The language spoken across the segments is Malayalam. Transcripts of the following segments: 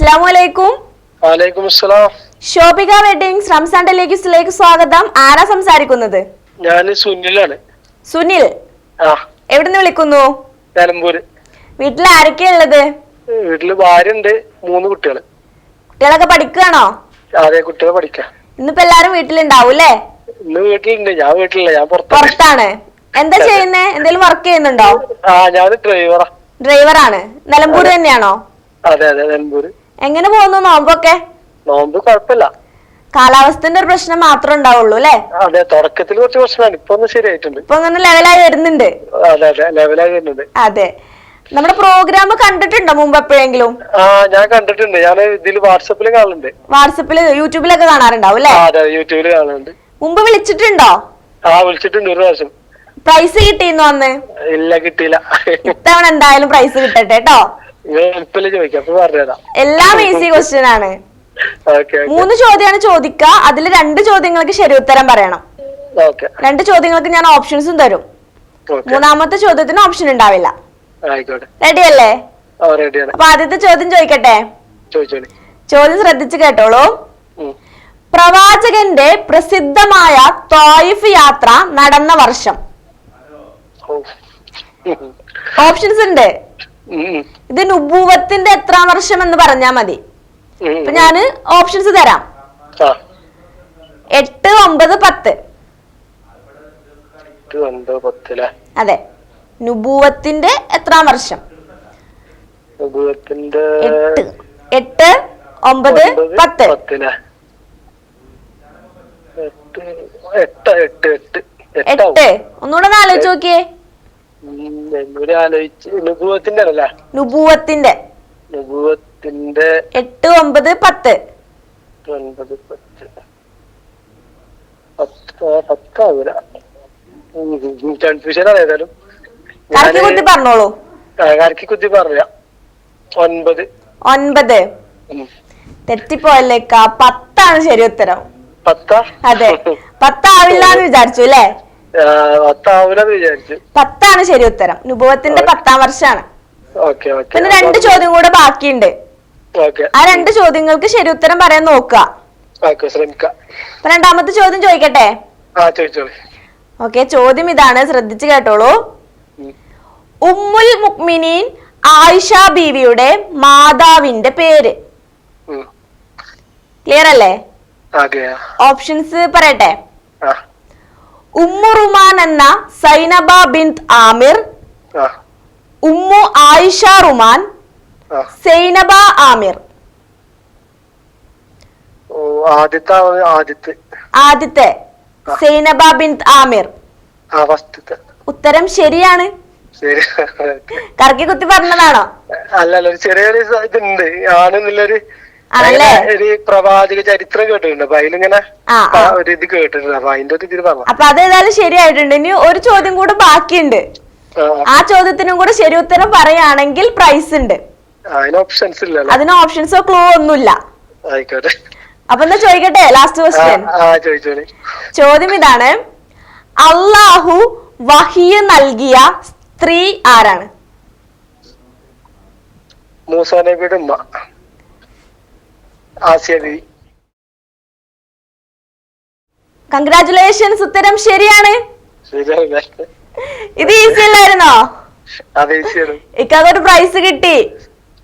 അസ്സാം വലൈക്കും വാലേക്കും അസ്സലാം ഷോപിക വെഡിങ്സ് റംസാൻ ടെലിക്സിലേക്ക് സ്വാഗതം. ആരാ സംസാരിക്കുന്നത്? ഞാൻ സുനിലാണ്. സുനിൽ. എവിടുന്ന് വിളിക്കുന്നു? നിലമ്പൂര്. വീട്ടിൽ ആരൊക്കെയാ ഉള്ളത്? വീട്ടിൽ ഭാര്യ ഉണ്ട് മൂന്ന് കുട്ടികൾ. കുട്ടികളൊക്കെ പഠിക്കുകയാണോ അതെ കുട്ടികളെ പഠിക്കാം. ഇന്നിപ്പോ എല്ലാരും വീട്ടിലുണ്ടാവും അല്ലേ? ഇന്ന് വീട്ടിലുണ്ട് ഞാൻ വീട്ടിലില്ല ഞാൻ പുറത്താണ്. എന്താ ചെയ്യുന്നേ? എന്തെങ്കിലും വർക്ക് ചെയ്യുന്നുണ്ടോ? ആ ഞാൻ ഡ്രൈവറാ ഡ്രൈവറാണ് നിലമ്പൂർ തന്നെയാണോ? അതെ അതെ നിലമ്പൂര്. എങ്ങനെ പോകുന്നു നോമ്പൊക്കെ? നോമ്പ് കുഴപ്പമില്ല കാലാവസ്ഥന്റെ ഒരു പ്രശ്നം മാത്രമേ ഉണ്ടാവുള്ളൂ അല്ലേ? അതെ തുടക്കത്തിൽ കുറച്ച് പ്രശ്നമാണ്. ഇപ്പൊ ഒന്ന് ശരിയായിട്ടുണ്ട്. ഇപ്പൊ അങ്ങനെ ലെവലായി വരുന്നുണ്ട്. അതെ അതെ ലെവലായി വരുന്നുണ്ട്. അതെ. നമ്മുടെ പ്രോഗ്രാം കണ്ടിട്ടുണ്ടോ മുമ്പ് എപ്പോഴെങ്കിലും? ആ ഞാൻ കണ്ടിട്ടുണ്ട്. ഞാൻ ഇതിൽ വാട്സപ്പിൽ കാണുന്നുണ്ട് വാട്സപ്പിൽ യൂട്യൂബിലൊക്കെ കാണാറുണ്ടാവും അല്ലേ? അതെ യൂട്യൂബിൽ കാണുന്നുണ്ട് മുമ്പ് വിളിച്ചിട്ടുണ്ടോ? ആ വിളിച്ചിട്ടുണ്ട് ഒരു പ്രാവശ്യം. പ്രൈസ് കിട്ടിയിരുന്നു അന്ന്? ഇല്ല കിട്ടിയില്ല. ഇത്തവണ എന്തായാലും പ്രൈസ് കിട്ടട്ടെ കേട്ടോ ചോദിക്കാം എല്ലാം ഈസി ക്വസ്റ്റ്യൻ ആണ്. മൂന്ന് ചോദ്യമാണ് ചോദിക്കുക. അതിൽ രണ്ട് ചോദ്യങ്ങൾക്ക് ശരി ഉത്തരം പറയണം. രണ്ട് ചോദ്യങ്ങൾക്ക് ഞാൻ ഓപ്ഷൻസും തരും. മൂന്നാമത്തെ ചോദ്യത്തിന് ഓപ്ഷൻ ഉണ്ടാവില്ല. റെഡി അല്ലേ? അപ്പൊ ആദ്യത്തെ ചോദ്യം ചോദിക്കട്ടെ? ചോദ്യം ശ്രദ്ധിച്ചു കേട്ടോളൂ. പ്രവാചകന്റെ പ്രസിദ്ധമായ തോയിഫ് യാത്ര നടന്ന വർഷം. ഓപ്ഷൻസ് ഉണ്ട്. ഇത് നുബൂവത്തിന്റെ എത്ര വർഷം എന്ന് പറഞ്ഞാ മതി. ഇപ്പൊ അപ്പൊ ഞാൻ ഓപ്ഷൻസ് തരാം. എട്ട് ഒമ്പത് പത്ത്. അതെ. നുബൂവത്തിന്റെ എത്രാം വർഷം? എട്ട്. എട്ട് ഒമ്പത് പത്ത്. എട്ട്. ഒന്നുകൂടെ ഒന്ന് ആലോചിച്ച് നോക്കിയേ. എന്നൂടെ ആലോചിച്ച് അല്ലേ എട്ട് ഒമ്പത് പത്ത്. ഒൻപത് പത്ത്. പത്ത് ആ, പത്താവൂല കൺഫ്യൂഷൻ ആണ് ഏതായാലും. കറക്കി കുത്തി പറഞ്ഞോളൂ. കറക്കി കുത്തി ഒൻപത്. ഒൻപത്. പത്താണ് ശരി ഉത്തരം. പത്താ? അതെ. പത്താവില്ല എന്ന് വിചാരിച്ചു അല്ലേ? പത്താണ് ശരി ഉത്തരം. നുഭവത്തിന്റെ പത്താം വർഷമാണ് പിന്നെ രണ്ട് ചോദ്യം കൂടെ ബാക്കിയുണ്ട്. ആ രണ്ട് ചോദ്യങ്ങൾക്ക് ശരി ഉത്തരം പറയാൻ നോക്കുക. ശ്രമിക്കാം. രണ്ടാമത്തെ ചോദ്യം ചോദിക്കട്ടെ? ഓക്കെ ചോദ്യം ഇതാണ്. ശ്രദ്ധിച്ചു കേട്ടോളൂ. ഉമ്മുൽ മുക്മിനീൻ ആയിഷ ബീവിയുടെ മാതാവിന്റെ പേര്. ക്ലിയർ അല്ലേ? ഓപ്ഷൻസ് പറയട്ടെ? ആ ഉമ്മു റുമാൻ എന്ന സൈനബ ബിന്ത് ആമിർ ഉമ്മു ആയിഷ റുമാൻ സൈനബ ആമിർ. ആദ്യത്തെ സൈനബ ബിന്ത് ആമിർ. ഉത്തരം ശരിയാണ്. ശരി. കറക്കി കുത്തി പറഞ്ഞതാണോ? അല്ലല്ലോ ഒരു ചെറിയൊരു ഇതുണ്ട്? അങ്ങനെ ഒരു പ്രവാചക ചരിത്രം കേട്ടിട്ടുണ്ട്. അപ്പൊ അതിലിങ്ങനെ ഒരു ഇത് കേട്ടിട്ടുണ്ട്. അപ്പൊ അതിന്റെ ഒരു ഇതിൽ പറഞ്ഞു. അപ്പൊ അത് ഏതായാലും ശരിയായിട്ടുണ്ട്. ഇനി ഒരു ചോദ്യം കൂടെ ബാക്കിയുണ്ട്. ആ, ചോദ്യത്തിനും കൂടെ ശരി ഉത്തരം പറയുകയാണെങ്കിൽ പ്രൈസ് ഉണ്ട്. അതിന് ഓപ്ഷൻസ് ഇല്ലല്ലോ. അതിന് ഓപ്ഷൻസോ ക്ലൂ ഒന്നുമില്ല. ആയിക്കോട്ടെ. അപ്പൊ എന്നാ ചോദിക്കട്ടെ? ലാസ്റ്റ് ക്വസ്റ്റ്യൻ ചോദ്യം ഇതാണ്. അള്ളാഹു വഹിയ നൽകിയ സ്ത്രീ ആരാണ്? മൂസാ നബിയുടെ ഉമ്മ. ആസിയ ബിവി കൺഗ്രാറ്റുലേഷൻസ് ഉത്തരം ശരിയാണ്. ഇത് ഈസി അല്ലായിരുന്നോ? ഇക്കതൊരു പ്രൈസ് കിട്ടി.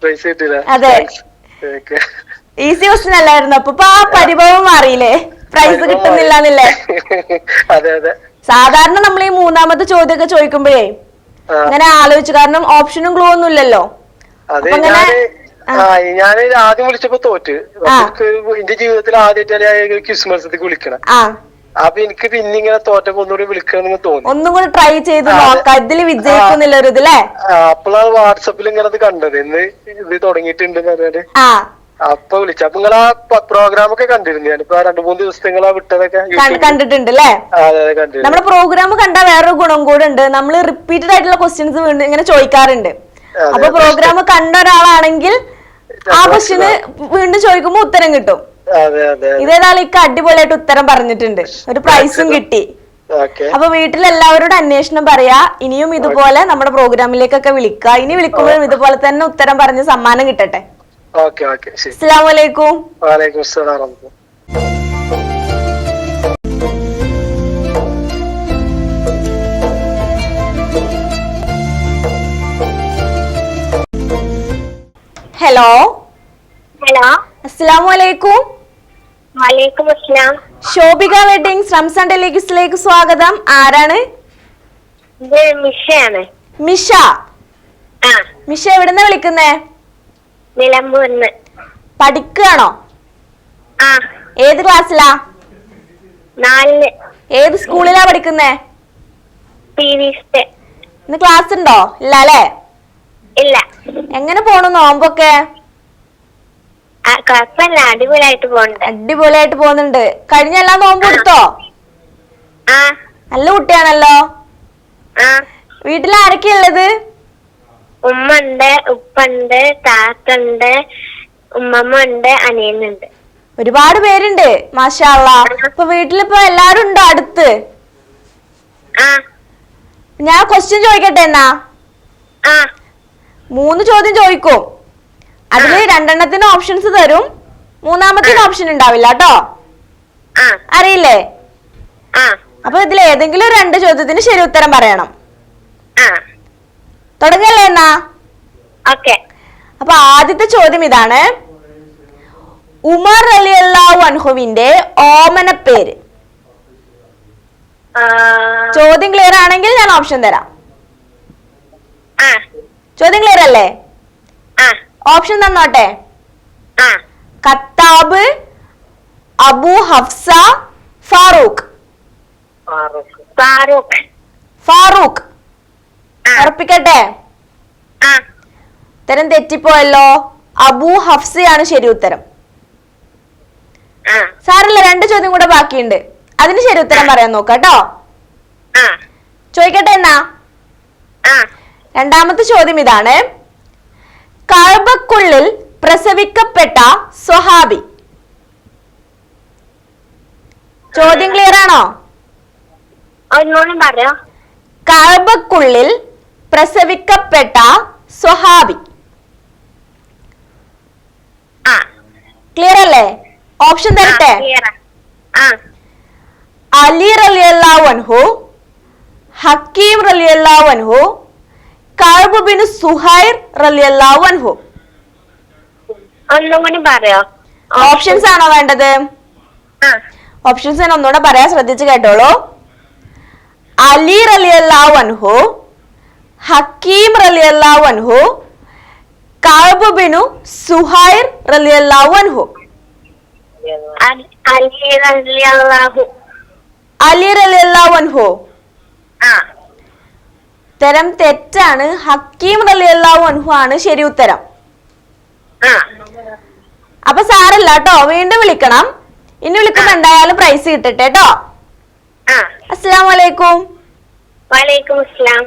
പ്രൈസ് അതെ. ഈസി ക്വസ്റ്റ്യൻ അല്ലായിരുന്നു? അപ്പൊ ആ പരിഭവം മാറിയില്ലേ? പ്രൈസ് കിട്ടുന്നില്ല എന്നില്ലേ? സാധാരണ നമ്മൾ ഈ മൂന്നാമത്തെ ചോദ്യമൊക്കെ ചോദിക്കുമ്പോഴേ ഇങ്ങനെ അങ്ങനെ ആലോചിച്ചു. കാരണം ഓപ്ഷനും ക്ലൂ ഒന്നും ഇല്ലല്ലോ. ഞാൻ ആ. ഞാൻ ആദ്യം വിളിച്ചപ്പോ തോറ്റ്. എന്റെ ജീവിതത്തിൽ ആദ്യമായിട്ടാണ് ക്വിസ് മത്സരത്തിൽ വിളിക്കണം. അപ്പൊ എനിക്ക് പിന്നെ ഇങ്ങനെ തോറ്റപ്പോ ഒന്നുകൂടി വിളിക്കണമെന്ന് തോന്നി. ഒന്നും കൂടി ട്രൈ ചെയ്ത്. നോക്കാം. ഇതിൽ വിജയിക്കുന്നില്ല ഒരു ഇതില്ലേ അപ്പോഴാണ് വാട്സപ്പിൽ ഇങ്ങനെ അത് കണ്ടത്. ഇന്ന് ഇത് തുടങ്ങിയിട്ടുണ്ട് പറഞ്ഞാൽ. അപ്പൊ വിളിച്ചു. അപ്പൊ നിങ്ങൾ ആ പ്രോഗ്രാം ഒക്കെ കണ്ടിരുന്നു? ഞാനിപ്പോ രണ്ടു മൂന്ന് ദിവസത്തെ നിങ്ങൾ ആ വിട്ടതൊക്കെ കണ്ട്- കണ്ടിട്ടുണ്ട് അല്ലേ നമ്മുടെ പ്രോഗ്രാം കണ്ട വേറൊരു ഗുണം കൂടെ ഉണ്ട്. നമ്മൾ റിപ്പീറ്റഡ് ആയിട്ടുള്ള ക്വസ്റ്റ്യൻസ് വീണ്ടും ഇങ്ങനെ ചോദിക്കാറുണ്ട്. അപ്പൊ പ്രോഗ്രാം കണ്ട ഒരാളാണെങ്കിൽ ആ ക്വസ്റ്റിന് വീണ്ടും ചോദിക്കുമ്പോ ഉത്തരം കിട്ടും. ഇതേതായാലും ഇക്ക് അടിപൊളിയായിട്ട് ഉത്തരം പറഞ്ഞിട്ടുണ്ട്. ഒരു പ്രൈസും കിട്ടി. അപ്പൊ അപ്പൊ വീട്ടിലെല്ലാവരോടും അന്വേഷണം പറയാ. ഇനിയും ഇതുപോലെ നമ്മുടെ പ്രോഗ്രാമിലേക്കൊക്കെ വിളിക്കുക ഇനി വിളിക്കുമ്പോഴും ഇതുപോലെ തന്നെ ഉത്തരം പറഞ്ഞ് സമ്മാനം കിട്ടട്ടെ. Okay hello? ഹലോ? അസ്സാം വലൈക്കും വലൈക്കും അസ്സലാം ശോഭിക വെഡിങ്സ് റംസാൻ ടെലിഗിസിലേക്ക് സ്വാഗതം. ആരാണ്? ഇത് മിഷയാണ്. മിഷ. ആ. മിഷ എവിടുന്ന വിളിക്കുന്നേ? നിലമ്പൂർന്ന് പഠിക്കുകയാണോ ആ. ഏത് ക്ലാസ്സിലാ? നാലിൽ. ഏത് സ്കൂളിലാ പഠിക്കുന്നേ? പി വി ഇന്ന് ക്ലാസ് ഉണ്ടോ ഇല്ല അല്ലേ? എങ്ങനെ പോണു നോമ്പൊക്കെ? കുഴപ്പമില്ല അടിപൊളിയായിട്ട് പോണ്ട് അടിപൊളിയായിട്ട് പോകുന്നുണ്ട് കഴിഞ്ഞ എല്ലാം നോമ്പ് കൊടുത്തോ ആ. നല്ല കുട്ടിയാണല്ലോ. വീട്ടിൽ ആരൊക്കെയാ ഉള്ളത്? ഉമ്മ ഉണ്ട് ഉപ്പ ഉണ്ട് താത്ത ഉണ്ട് ഉമ്മമ്മ ഉണ്ട് അനിയനുണ്ട്. ഒരുപാട് പേരുണ്ട് മാഷാള്ള ഇപ്പൊ വീട്ടിലിപ്പോ എല്ലാരും ഉണ്ടോ അടുത്ത്? ഞാൻ ക്വസ്റ്റ്യൻ ചോദിക്കട്ടെ എന്നാ? മൂന്ന് ചോദ്യം ചോദിക്കും. അതിൽ രണ്ടെണ്ണത്തിന് ഓപ്ഷൻസ് തരും. മൂന്നാമത്തിന് ഓപ്ഷൻ ഉണ്ടാവില്ല കേട്ടോ അറിയില്ലേ? അപ്പൊ ഇതിൽ ഏതെങ്കിലും രണ്ട് ചോദ്യത്തിന് ശരി ഉത്തരം പറയണം. തുടങ്ങല്ലേ എന്നാ? ഓക്കെ. അപ്പൊ ആദ്യത്തെ ചോദ്യം ഇതാണ്. ഉമർ അലി അള്ളാഹു അൻഹുവിന്റെ ഓമന പേര് ചോദ്യം ക്ലിയർ ആണെങ്കിൽ ഞാൻ ഓപ്ഷൻ തരാം. ചോദ്യം ക്ലിയർ അല്ലേ option തന്നോട്ടെ Khattab Abu Hafsa Farooq. Farooq. Farooq. ഉറപ്പിക്കട്ടെ? ഉത്തരം തെറ്റിപ്പോയല്ലോ. അബു ഹഫ്സയാണ് ശരി ഉത്തരം. സാറില്ല രണ്ട് ചോദ്യം കൂടെ ബാക്കിയുണ്ട്. അതിന് ശരി ഉത്തരം പറയാൻ നോക്കാട്ടോ. ചോദിക്കട്ടെ? രണ്ടാമത്തെ ചോദ്യം ഇതാണ്. കഴബക്കുള്ളിൽ പ്രസവിക്കപ്പെട്ട സ്വഹാബി. ചോദ്യം ക്ലിയർ ആണോ? കഴബക്കുള്ളിൽ പ്രസവിക്കപ്പെട്ട സ്വഹാബി. ക്ലിയർ അല്ലേ? ഓപ്ഷൻ തരട്ടെ? അലി റലിയല്ലാ അൻഹു ഹക്കീം റലിയല്ലാഹു കഅബ് ബിൻ സുഹൈർ റലിയല്ലാഹു അൻഹു. ഒന്നും കൂടി പറയോ. ഓപ്ഷൻസ് ആണോ വേണ്ടത്? ഓപ്ഷൻസ് ഞാൻ ഒന്നുകൂടെ പറയാൻ ശ്രദ്ധിച്ചു കേട്ടോളൂ. അലി റലിയല്ലാഹു അൻഹു ഹക്കീം റലിയല്ലാഹു അൻഹു കഅബ് ബിനു സുഹൈർ റലിയല്ലാഹു അൻഹു. അലി റലിയല്ലാഹു അൻഹു. ആ. ഉത്തരം തെറ്റാണ്. ഹക്കീം റലിയല്ലാഹു അൻഹു ആണ് ശരി ഉത്തരം. അപ്പൊ സാരല്ല കേട്ടോ വീണ്ടും വിളിക്കണം. ഇനി വിളിക്കുമ്പോ എന്തായാലും പ്രൈസ് കിട്ടട്ടെ കേട്ടോ അസ്സലാമു അലൈക്കും വലൈക്കും അസ്സലാം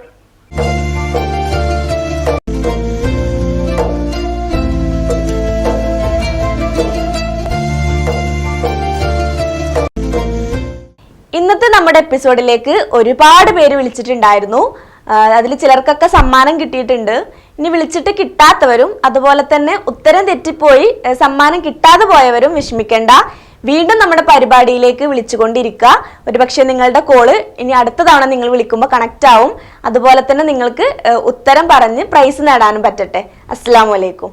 ഇന്നത്തെ നമ്മുടെ എപ്പിസോഡിലേക്ക് ഒരുപാട് പേര് വിളിച്ചിട്ടുണ്ടായിരുന്നു. അതിൽ ചിലർക്കൊക്കെ സമ്മാനം കിട്ടിയിട്ടുണ്ട്. ഇനി വിളിച്ചിട്ട് കിട്ടാത്തവരും അതുപോലെ തന്നെ ഉത്തരം തെറ്റിപ്പോയി സമ്മാനം കിട്ടാതെ പോയവരും വിഷമിക്കേണ്ട. വീണ്ടും നമ്മുടെ പരിപാടിയിലേക്ക് വിളിച്ചുകൊണ്ടിരിക്കുക. ഒരുപക്ഷെ നിങ്ങളുടെ കോൾ ഇനി അടുത്ത തവണ നിങ്ങൾ വിളിക്കുമ്പോൾ കണക്റ്റ് ആവും. അതുപോലെ തന്നെ നിങ്ങൾക്ക് ഉത്തരം പറഞ്ഞ് പ്രൈസ് നേടാനും പറ്റട്ടെ. അസ്സാം വലൈക്കും